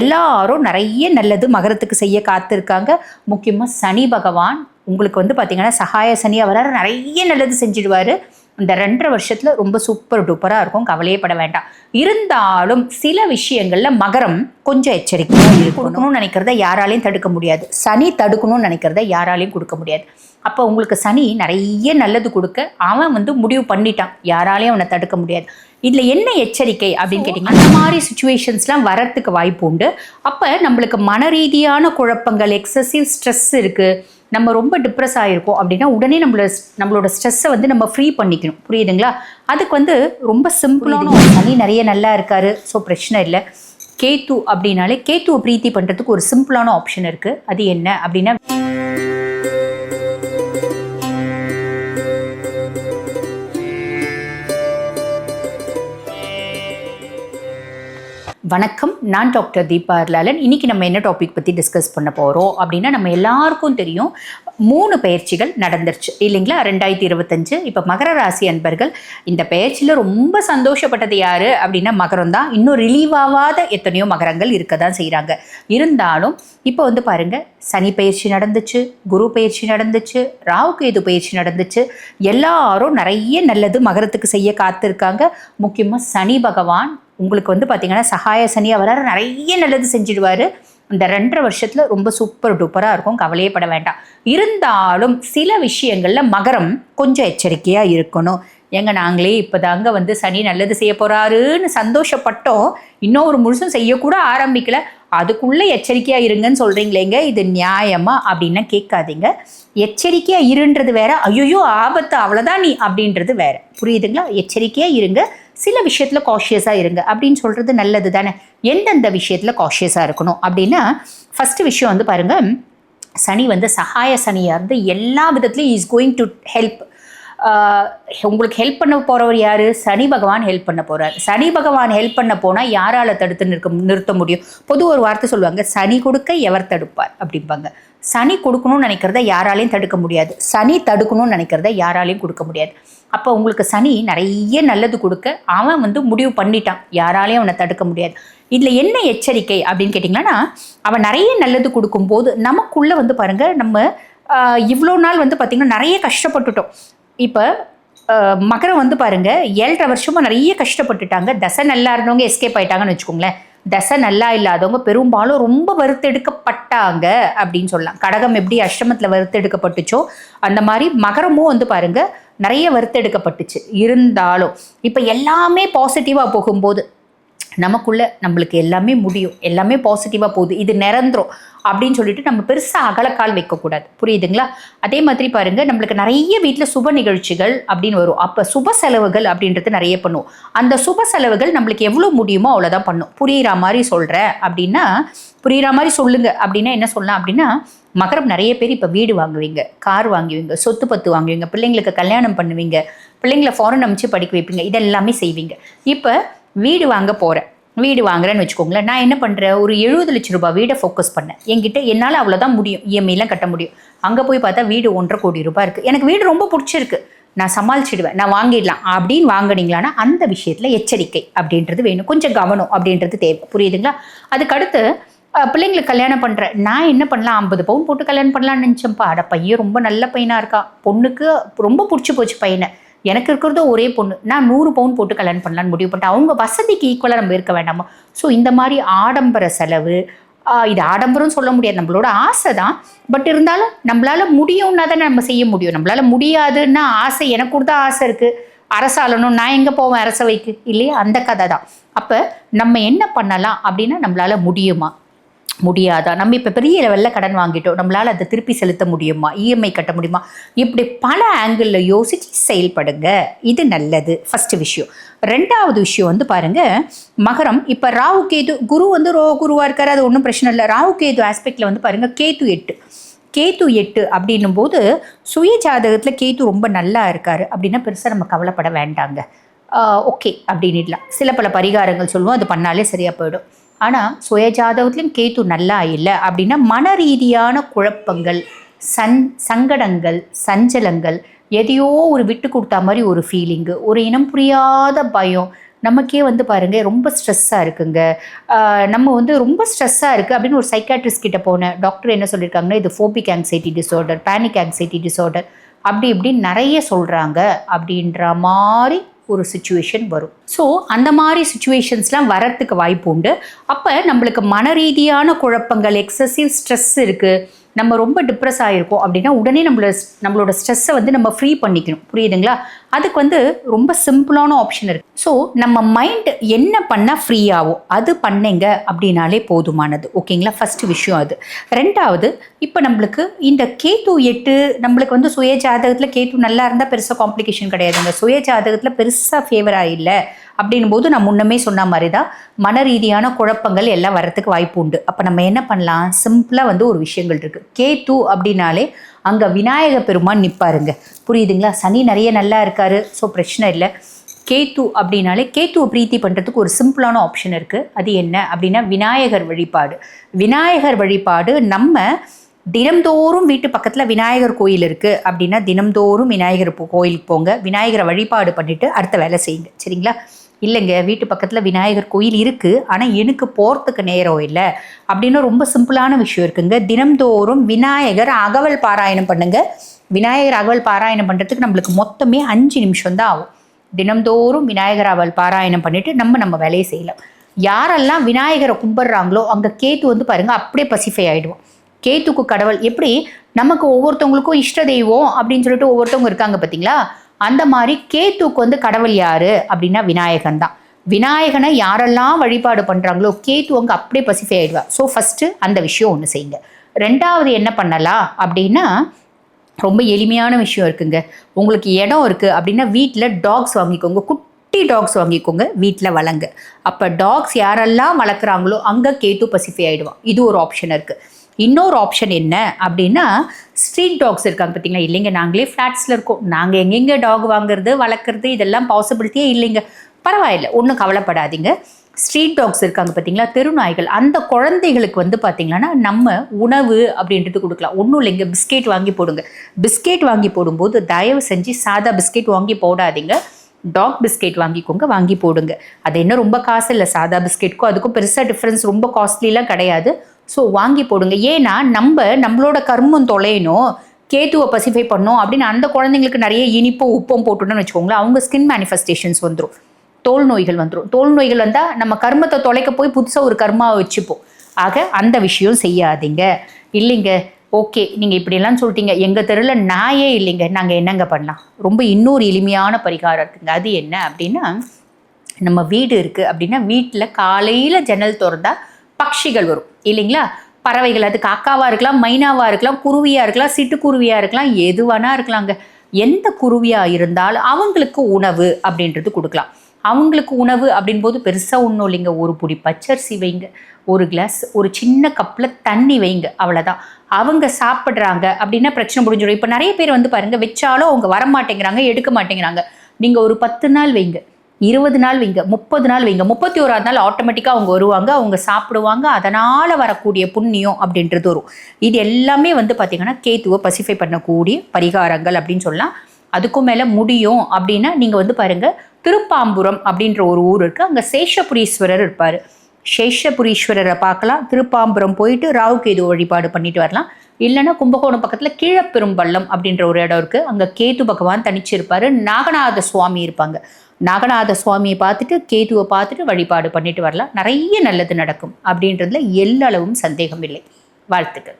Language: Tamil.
எல்லாரும் நிறைய நல்லது மகரத்துக்கு செய்ய காத்திருக்காங்க. முக்கியமாக சனி பகவான் உங்களுக்கு வந்து பார்த்தீங்கன்னா சகாய சனி அவரால் நிறைய நல்லது செஞ்சிடுவார். இந்த ரெண்டரை வருஷத்தில் ரொம்ப சூப்பர் டூப்பராக இருக்கும் கவலையே பட வேண்டாம். இருந்தாலும் சில விஷயங்களில் மகரம் கொஞ்சம் எச்சரிக்கையாக இருக்கணும்னு நினைக்கிறத யாராலையும் தடுக்க முடியாது. சனி தடுக்கணும்னு நினைக்கிறத யாராலையும் கொடுக்க முடியாது. அப்போ உங்களுக்கு சனி நிறைய நல்லது கொடுக்க அவன் வந்து முடிவு பண்ணிட்டான். யாராலையும் அவனை தடுக்க முடியாது. இதில் என்ன எச்சரிக்கை அப்படின்னு கேட்டிங்கன்னா அந்த மாதிரி சுச்சுவேஷன்ஸ்லாம் வரத்துக்கு வாய்ப்பு உண்டு. அப்போ நம்மளுக்கு மன ரீதியான குழப்பங்கள் எக்ஸசிவ் ஸ்ட்ரெஸ் இருக்குது நம்ம ரொம்ப டிப்ரெஸ் ஆகிருக்கோம் அப்படின்னா உடனே நம்மளோட நம்மளோட ஸ்ட்ரெஸ்ஸை வந்து நம்ம ஃப்ரீ பண்ணிக்கணும். புரியுதுங்களா? அதுக்கு வந்து ரொம்ப சிம்பிளான ஒரு சனி நிறைய நல்லா இருக்காரு ஸோ பிரச்சனை இல்லை. கேத்து அப்படின்னாலே கேத்துவை பிரீத்தி பண்ணுறதுக்கு ஒரு சிம்பிளான ஆப்ஷன் இருக்குது அது என்ன அப்படின்னா வணக்கம். நான் டாக்டர் தீபா அர்லாலன் இன்னைக்கு நம்ம என்ன டாபிக் பற்றி டிஸ்கஸ் பண்ண போகிறோம் அப்படின்னா நம்ம எல்லாருக்கும் தெரியும் மூணு பயிற்சிகள் நடந்துருச்சு. இல்லைங்களா? ரெண்டாயிரத்தி இருபத்தஞ்சு. இப்போ மகர ராசி அன்பர்கள் இந்த பயிற்சியில் ரொம்ப சந்தோஷப்பட்டது யார் அப்படின்னா மகரம் தான். இன்னும் ரிலீவாகாத எத்தனையோ மகரங்கள் இருக்க தான் செய்கிறாங்க இருந்தாலும் இப்போ வந்து பாருங்கள் சனி பயிற்சி நடந்துச்சு குரு பயிற்சி நடந்துச்சு ராவுகேது பயிற்சி நடந்துச்சு. எல்லாரும் நிறைய நல்லது மகரத்துக்கு செய்ய காத்திருக்காங்க. முக்கியமாக சனி பகவான் உங்களுக்கு வந்து பார்த்தீங்கன்னா சகாய சனி அவரால் நிறைய நல்லது செஞ்சிடுவார். இந்த ரெண்டரை வருஷத்தில் ரொம்ப சூப்பர் டூப்பராக இருக்கும். கவலையே பட வேண்டாம். இருந்தாலும் சில விஷயங்களில் மகரம் கொஞ்சம் எச்சரிக்கையாக இருக்கணும். ஏங்க நாங்களே இப்போ தாங்க வந்து சனி நல்லது செய்ய போகிறாருன்னு சந்தோஷப்பட்டோம். இன்னும் ஒரு முழுசும் செய்யக்கூட ஆரம்பிக்கல. அதுக்குள்ளே எச்சரிக்கையாக இருங்கன்னு சொல்கிறீங்களேங்க இது நியாயமா அப்படின்னா கேட்காதீங்க. எச்சரிக்கையாக இருன்றது வேற. ஐயோ ஆபத்து அவ்வளோதான் நீ அப்படின்றது வேற. புரியுதுங்களா? எச்சரிக்கையாக இருங்க. சில விஷயத்தில் காஷியஸாக இருங்க. அப்படின்னு சொல்கிறது நல்லது தானே? எந்தெந்த விஷயத்தில் காஷியஸாக இருக்கணும்? அப்படின்னா ஃபஸ்ட்டு விஷயம் வந்து பாருங்கள் சனி வந்து சகாய சனியாக இருந்து எல்லா விதத்துலையும் இஸ் கோயிங் டு ஹெல்ப் உங்களுக்கு ஹெல்ப் பண்ண போகிறவர் யார்? சனி பகவான் ஹெல்ப் பண்ண போகிறார் சனி பகவான் ஹெல்ப் பண்ண போனால் யாரால் தடுத்து நிற்க நிறுத்த முடியும்? பொது ஒரு வார்த்தை சொல்லுவாங்க சனி கொடுக்க எவர் தடுப்பார் அப்படிம்பாங்க. சனி கொடுக்கணும்னு நினைக்கிறத யாராலையும் தடுக்க முடியாது. சனி தடுக்கணும்னு நினைக்கிறத யாராலையும் கொடுக்க முடியாது. அப்போ உங்களுக்கு சனி நிறைய நல்லது கொடுக்க அவன் வந்து முடிவு பண்ணிட்டான். யாராலையும் அவனை தடுக்க முடியாது. இதில் என்ன எச்சரிக்கை அப்படின்னு கேட்டிங்கன்னா அவன் நிறைய நல்லது கொடுக்கும்போது நமக்குள்ளே வந்து பாருங்கள் நம்ம இவ்வளோ நாள் வந்து பார்த்திங்கன்னா நிறைய கஷ்டப்பட்டுட்டோம். இப்போ மகரம் வந்து பாருங்க ஏழரை வருஷமா நிறைய கஷ்டப்பட்டுட்டாங்க. தசை நல்லா இருந்தவங்க எஸ்கேப் ஆயிட்டாங்கன்னு வச்சுக்கோங்களேன். தசை நல்லா இல்லாதவங்க பெரும்பாலும் ரொம்ப வறுத்தெடுக்கப்பட்டாங்க அப்படின்னு சொல்லலாம். கடகம் எப்படி அஷ்டமத்தில் வறுத்தெடுக்கப்பட்டுச்சோ அந்த மாதிரி மகரமும் வந்து பாருங்க நிறைய வறுத்தெடுக்கப்பட்டுச்சு. இருந்தாலும் இப்போ எல்லாமே பாசிட்டிவாக போகும்போது நமக்குள்ளே நம்மளுக்கு எல்லாமே முடியும். எல்லாமே பாசிட்டிவாக போகுது. இது நிரந்தரம் அப்படின்னு சொல்லிட்டு நம்ம பெருசாக அகலக்கால் வைக்கக்கூடாது. புரியுதுங்களா? அதே மாதிரி பாருங்கள் நம்மளுக்கு நிறைய வீட்டில் சுப நிகழ்ச்சிகள் அப்படின்னு வரும். அப்போ சுப செலவுகள் அப்படின்றது நிறைய பண்ணுவோம். அந்த சுப செலவுகள் நம்மளுக்கு எவ்வளோ முடியுமோ அவ்வளோதான் பண்ணும். புரியுற மாதிரி சொல்கிறேன் அப்படின்னா புரியுற மாதிரி சொல்லுங்கள் அப்படின்னா என்ன சொல்லலாம் அப்படின்னா மகரம் நிறைய பேர் இப்போ வீடு வாங்குவீங்க கார் வாங்குவீங்க சொத்து பத்து வாங்குவீங்க பிள்ளைங்களுக்கு கல்யாணம் பண்ணுவீங்க பிள்ளைங்களை ஃபாரின் அமைச்சு படிக்க வைப்பீங்க இதெல்லாமே செய்வீங்க. இப்போ வீடு வாங்க போகிறேன் வீடு வாங்குறேன்னு வச்சுக்கோங்களேன். நான் என்ன பண்ணுறேன் ஒரு எழுபது லட்ச ரூபாய் வீடை ஃபோக்கஸ் பண்ணேன். என்கிட்ட என்னால் அவ்வளோதான் முடியும். இஎம்ஐலாம் கட்ட முடியும். அங்கே போய் பார்த்தா வீடு ஒன்றரை கோடி ரூபாய் இருக்குது எனக்கு வீடு ரொம்ப பிடிச்சிருக்கு. நான் சமாளிச்சிடுவேன். நான் வாங்கிடலாம். அப்படின்னு வாங்கினீங்களான்னா அந்த விஷயத்தில் எச்சரிக்கை அப்படின்றது வேணும். கொஞ்சம் கவனம் அப்படின்றது தேவை. புரியுதுங்களா? அதுக்கடுத்து பிள்ளைங்களுக்கு கல்யாணம் பண்ணுறேன் நான் என்ன பண்ணலாம்? ஐம்பது பவுன் போட்டு கல்யாணம் பண்ணலாம்னு நினச்சேன்ப்பா. அட பையன் ரொம்ப நல்ல பையனாக இருக்கா? பொண்ணுக்கு ரொம்ப பிடிச்சி போச்சு பையனை. எனக்கு இருக்கிறதோ ஒரே பொண்ணு. நான் நூறு பவுன் போட்டு கல்யாணம் பண்ணலான்னு முடிவு பண்ணிட்டேன். அவங்க வசதிக்கு ஈக்குவலாக நம்ம இருக்க வேண்டாமா? ஸோ இந்த மாதிரி ஆடம்பர செலவு இது ஆடம்பரம் சொல்ல முடியாது. நம்மளோட ஆசை தான். பட் இருந்தாலும் நம்மளால் முடியும்னா தானே நம்ம செய்ய முடியும். நம்மளால் முடியாதுன்னா ஆசை எனக்கு கூட தான் ஆசை இருக்குது அரசாளணும் நான் எங்கே போவேன் அரசவைக்கு? இல்லையா? அந்த கதை தான். அப்போ நம்ம என்ன பண்ணலாம் அப்படின்னா நம்மளால் முடியுமா? முடியாதா? நம்ம இப்போ பெரிய லெவலில் கடன் வாங்கிட்டோம். நம்மளால் அதை திருப்பி செலுத்த முடியுமா? இஎம்ஐ கட்ட முடியுமா? இப்படி பல ஆங்கிளில் யோசித்து செயல்படுங்க. இது நல்லது. ஃபஸ்ட்டு விஷயம். ரெண்டாவது விஷயம் வந்து பாருங்கள் மகரம். இப்போ ராகு கேது குரு வந்து ரோ குருவாக இருக்கார். அது ஒன்றும் பிரச்சனை இல்லை. ராகு கேது ஆஸ்பெக்டில் வந்து பாருங்கள் கேது எட்டு. கேத்து எட்டு அப்படின்னும் போது சுய ஜாதகத்தில் கேத்து ரொம்ப நல்லா இருக்கார். அப்படின்னா பெருசாக நம்ம கவலைப்பட வேண்டாங்க. ஓகே அப்படின்னுடலாம். சில பல பரிகாரங்கள் சொல்லுவோம். அது பண்ணாலே சரியாக போயிடும். ஆனால் சுயஜாதகத்துலேயும் கேத்து நல்லா இல்லை அப்படின்னா மன ரீதியான குழப்பங்கள் சன் சங்கடங்கள் சஞ்சலங்கள் எதையோ ஒரு விட்டு கொடுத்தா மாதிரி ஒரு ஃபீலிங்கு ஒரு இனம் புரியாத பயம். நமக்கே வந்து பாருங்கள் ரொம்ப ஸ்ட்ரெஸ்ஸாக இருக்குங்க. நம்ம வந்து ரொம்ப ஸ்ட்ரெஸ்ஸாக இருக்குது அப்படின்னு ஒரு சைக்காட்ரிஸ்ட் கிட்ட போனேன். டாக்டர் என்ன சொல்லியிருக்காங்கன்னா இது phobic anxiety disorder panic anxiety disorder அப்படி இப்படி நிறைய சொல்கிறாங்க அப்படின்ற மாதிரி ஒரு சுச்சுவேஷன் வரும். ஸோ அந்த மாதிரி சுச்சுவேஷன்ஸ்லாம் வரத்துக்கு வாய்ப்பு உண்டு. அப்போ நம்மளுக்கு மன ரீதியான குழப்பங்கள் எக்ஸசிவ் ஸ்ட்ரெஸ் இருக்குது நம்ம ரொம்ப டிப்ரெஸ் ஆகிருக்கோம் அப்படின்னா உடனே நம்மளோட நம்மளோட ஸ்ட்ரெஸ்ஸை வந்து நம்ம ஃப்ரீ பண்ணிக்கணும். புரியுதுங்களா? அதுக்கு வந்து ரொம்ப சிம்பிளான ஆப்ஷன் இருக்குது ஸோ நம்ம மைண்ட் என்ன பண்ணால் ஃப்ரீ ஆகும்? அது பண்ணுங்க அப்படின்னாலே போதுமானது. ஓகேங்களா? ஃபஸ்ட்டு விஷயம் அது. ரெண்டாவது இப்போ நம்மளுக்கு இந்த கேத்து எட்டு நம்மளுக்கு வந்து சுய ஜாதகத்தில் கேத்து நல்லா இருந்தால் பெருசாக காம்ப்ளிகேஷன் கிடையாதுங்க. சுய ஜாதகத்தில் பெருசாக ஃபேவராக இல்லை. அப்படின்னும் போது நான் முன்னமே சொன்ன மாதிரி தான் மன ரீதியான குழப்பங்கள் எல்லாம் வரத்துக்கு வாய்ப்பு உண்டு. அப்போ நம்ம என்ன பண்ணலாம்? சிம்பிளாக வந்து ஒரு விஷயங்கள் இருக்குது கே டூ அப்படின்னாலே அங்கே விநாயக பெருமான் நிற்பாருங்க புரியுதுங்களா? சனி நிறைய நல்லா இருக்காரு. ஸோ பிரச்சனை இல்லை. கேத்து அப்படின்னாலே கேத்துவை பிரீத்தி பண்ணுறதுக்கு ஒரு சிம்பிளான ஆப்ஷன் இருக்குது அது என்ன? அப்படின்னா விநாயகர் வழிபாடு. விநாயகர் வழிபாடு நம்ம தினம்தோறும் வீட்டு பக்கத்தில் விநாயகர் கோயில் இருக்குது அப்படின்னா தினம்தோறும் விநாயகர் கோயிலுக்கு போங்க. விநாயகரை வழிபாடு பண்ணிவிட்டு அடுத்த வேலை செய்யுங்க. சரிங்களா? இல்லைங்க வீட்டு பக்கத்தில் விநாயகர் கோயில் இருக்குது ஆனால் எனக்கு போகிறதுக்கு நேரம் இல்லை. அப்படின்னு ரொம்ப சிம்பிளான விஷயம் இருக்குங்க. தினம்தோறும் விநாயகர் அகவல் பாராயணம் பண்ணுங்க. விநாயகர் அகவல் பாராயணம் பண்ணுறதுக்கு நம்மளுக்கு மொத்தமே அஞ்சு நிமிஷம் தான் ஆகும். தினம்தோறும் விநாயகர் அவள் பாராயணம் பண்ணிட்டு நம்ம நம்ம வேலையை செய்யலாம். யாரெல்லாம் விநாயகரை கும்பிட்றாங்களோ அங்கே கேத்து வந்து பாருங்க அப்படியே பசிஃபை ஆகிடுவோம் கேத்துக்கு கடவுள் எப்படி? நமக்கு ஒவ்வொருத்தவங்களுக்கும் இஷ்ட தெய்வம் அப்படின்னு சொல்லிட்டு ஒவ்வொருத்தவங்க இருக்காங்க பார்த்தீங்களா அந்த மாதிரி கேத்துக்கு வந்து கடவுள் யாரு? அப்படின்னா விநாயகன் தான். விநாயகனை யாரெல்லாம் வழிபாடு பண்ணுறாங்களோ கேத்து அங்கே அப்படியே பசிஃபை ஆகிடுவா ஸோ ஃபஸ்ட்டு அந்த விஷயம் ஒன்று செய்யுங்க. ரெண்டாவது என்ன பண்ணலாம் அப்படின்னா ரொம்ப எளிமையான விஷயம் இருக்குங்க. உங்களுக்கு இடம் இருக்குது அப்படின்னா வீட்டில் டாக்ஸ் வாங்கிக்கோங்க. குட்டி டாக்ஸ் வாங்கிக்கோங்க வீட்டில் வளங்க. அப்போ டாக்ஸ் யாரெல்லாம் வளர்க்குறாங்களோ அங்கே கேத்து பசிஃபை ஆகிடுவான் இது ஒரு ஆப்ஷன் இருக்குது இன்னொரு ஆப்ஷன் என்ன அப்படின்னா ஸ்ட்ரீட் டாக்ஸ் இருக்காங்க பார்த்தீங்களா? இல்லைங்க நாங்களே ஃப்ளாட்ஸில் இருக்கோம். நாங்கள் எங்கெங்கே டாக் வாங்குறது வளர்க்குறது இதெல்லாம் பாசிபிலிட்டியே இல்லைங்க. பரவாயில்ல ஒன்றும் கவலைப்படாதீங்க. ஸ்ட்ரீட் டாக்ஸ் இருக்காங்க பார்த்தீங்களா? தெருநாய்கள் அந்த குழந்தைகளுக்கு வந்து பார்த்தீங்கன்னா நம்ம உணவு அப்படின்றது கொடுக்கலாம். ஒன்றும் இல்லைங்க பிஸ்கெட் வாங்கி போடுங்க. பிஸ்கெட் வாங்கி போடும்போது தயவு செஞ்சு சாதா பிஸ்கெட் வாங்கி போடாதீங்க. டாக் பிஸ்கெட் வாங்கிக்கோங்க வாங்கி போடுங்க. அது என்ன ரொம்ப காசு இல்லை சாதா பிஸ்கெட்க்கும் அதுக்கும் பெருசாக டிஃப்ரென்ஸ் ரொம்ப காஸ்ட்லிலாம் கிடையாது. ஸோ வாங்கி போடுங்க. ஏன்னா நம்ம நம்மளோட கர்மம் தொலையணும். கேத்துவை பசிஃபை பண்ணோம் அப்படின்னு அந்த குழந்தைங்களுக்கு நிறைய இனிப்பும் உப்பும் போட்டுட்டோம்னு வச்சுக்கோங்களேன் அவங்க ஸ்கின் மேனிஃபெஸ்டேஷன்ஸ் வந்துடும் தோல் நோய்கள் வந்துடும் தோல் நோய்கள் வந்தால் நம்ம கர்மத்தை தொலைக்க போய் புதுசாக ஒரு கர்மாவை வச்சுப்போம். ஆக அந்த விஷயம் செய்யாதீங்க. இல்லைங்க. ஓகே. நீங்கள் இப்படியெல்லாம் சொல்லிட்டீங்க. எங்கள் தெருவில் நாயே இல்லைங்க. நாங்கள் என்னங்க பண்ணலாம்? ரொம்ப இன்னொரு எளிமையான பரிகாரம் இருக்குங்க. அது என்ன அப்படின்னா நம்ம வீடு இருக்குது அப்படின்னா வீட்டில் காலையில் ஜன்னல் திறந்தால் பக்ஷிகள் வரும். இல்லைங்களா? பறவைகள் அது காக்காவாக இருக்கலாம் மைனாவாக இருக்கலாம் குருவியாக இருக்கலாம் சிட்டுக்குருவியாக இருக்கலாம் எதுவானா இருக்கலாங்க. எந்த குருவியாக இருந்தாலும் அவங்களுக்கு உணவு அப்படின்றது கொடுக்கலாம். அவங்களுக்கு உணவு அப்படின்போது பெருசாக ஒன்றும் இல்லைங்க. ஒரு பொடி பச்சரிசி வைங்க ஒரு கிளாஸ் ஒரு சின்ன கப்பில் தண்ணி வைங்க அவ்வளோதான் அவங்க சாப்பிட்றாங்க அப்படின்னா பிரச்சனை முடிஞ்சிடும். இப்போ நிறைய பேர் வந்து பாருங்கள் வச்சாலும் அவங்க வர மாட்டேங்கிறாங்க எடுக்க மாட்டேங்கிறாங்க. நீங்கள் ஒரு பத்து நாள் வைங்க. இருபது நாள் வைங்க முப்பது நாள் வைங்க. முப்பத்தி ஓராது நாள் ஆட்டோமேட்டிக்காக அவங்க வருவாங்க அவங்க சாப்பிடுவாங்க. அதனால் வரக்கூடிய புண்ணியம் அப்படின்றது வரும். இது எல்லாமே வந்து பார்த்திங்கன்னா கேத்துவை பசிஃபை பண்ணக்கூடிய பரிகாரங்கள் அப்படின்னு சொல்லலாம். அதுக்கும் மேலே முடியும் அப்படின்னா நீங்கள் வந்து பாருங்கள் திருப்பாம்புரம் அப்படின்ற ஒரு ஊர் இருக்குது அங்கே சேஷபுரீஸ்வரர் இருப்பார். சேஷபுரீஸ்வரரை பார்க்கலாம். திருப்பாம்புரம் போயிட்டு ராவுகேது வழிபாடு பண்ணிட்டு வரலாம். இல்லைன்னா கும்பகோணம் பக்கத்தில் கீழப்பெரும்பள்ளம் அப்படின்ற ஒரு இடம் இருக்குது அங்கே கேது பகவான் தனிச்சிருப்பார். நாகநாத சுவாமி இருப்பாங்க. நாகநாத சுவாமியை பார்த்துட்டு கேதுவை பார்த்துட்டு வழிபாடு பண்ணிட்டு வரலாம். நிறைய நல்லது நடக்கும். அப்படின்றதுல எல்லளவும் சந்தேகம் இல்லை வாழ்த்துக்கள்.